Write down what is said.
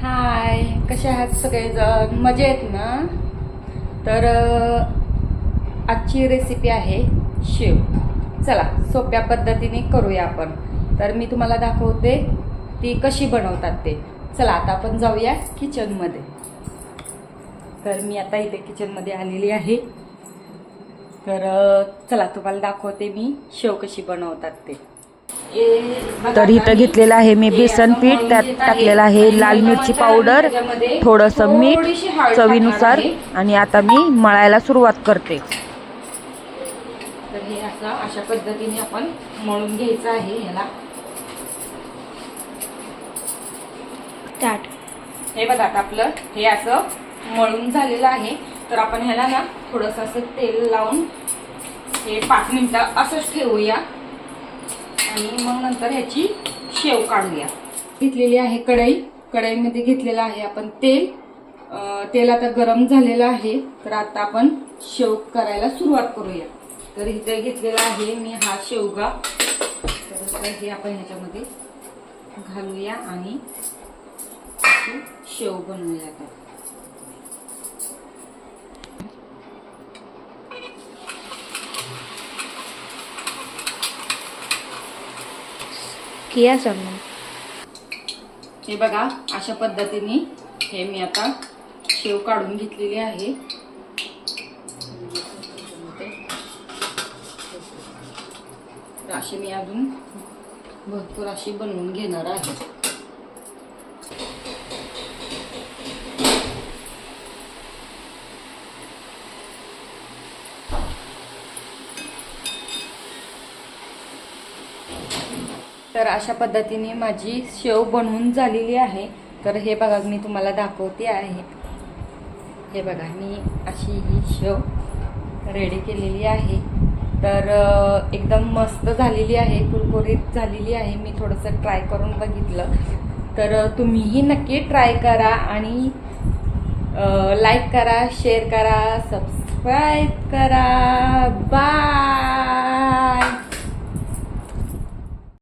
हाय कसे आहात सगळेजण? मजेत ना? तर आजची रेसिपी आहे शेव. चला सोप्या पद्धतीने करूया आपण. तर मी तुम्हाला दाखवते ती कशी बनवतात ते. चला आता आपण जाऊया किचनमध्ये तर मी आता इथे किचनमध्ये आलेली आहे. तर चला तुम्हाला दाखवते मी शेव कशी बनवतात ते. तर इथं घेतलेलं आहे मी बेसन पीठ त्यात टाकलेलं आहे लाल मिरची पावडर थोडंसं मीठ चवीनुसार. आणि आता मी मळायला सुरुवात करते. तर हे असं अशा पद्धतीने आपण मळून घ्यायचं आहे ह्याला स्टार्ट हे बघा आता आपलं हे असं मळून झालेलं आहे. तर आपण ह्याला ना थोडंसं असं तेल लावून हे पाच मिनिटं असंच ठेवूया. आणि मग नंतर ह्याची शेव काढूया. घेतलेली आहे कढई. कढईमध्ये घेतलेलं आहे आपण तेल. तेल आता गरम झालेलं आहे. तर आता आपण शेव करायला सुरुवात करूया. तर इथे घेतलेला आहे मी हा शेवगा. तर हे आपण ह्याच्यामध्ये घालूया आणि शेव बनवूया आता. किया सांग हे बघा अशा पद्धतीने हे मी आता शेव काढून घेतलेली आहे. अशी मी अजून भरपूर अशी बनवून घेणार आहे. तर अशा पद्धतीने माझी शेव बनवून झालेली आहे. तर हे बघा मी तुम्हाला दाखवते आहे. हे बघा मी अशी ही शेव रेडी केलेली आहे. तर एकदम मस्त झालेली आहे कुरकुरीत झालेली आहे. मी थोडंसं ट्राय करून बघितलं. तर तुम्हीही नक्की ट्राय करा आणि लाईक करा शेअर करा सबस्क्राईब करा. बाय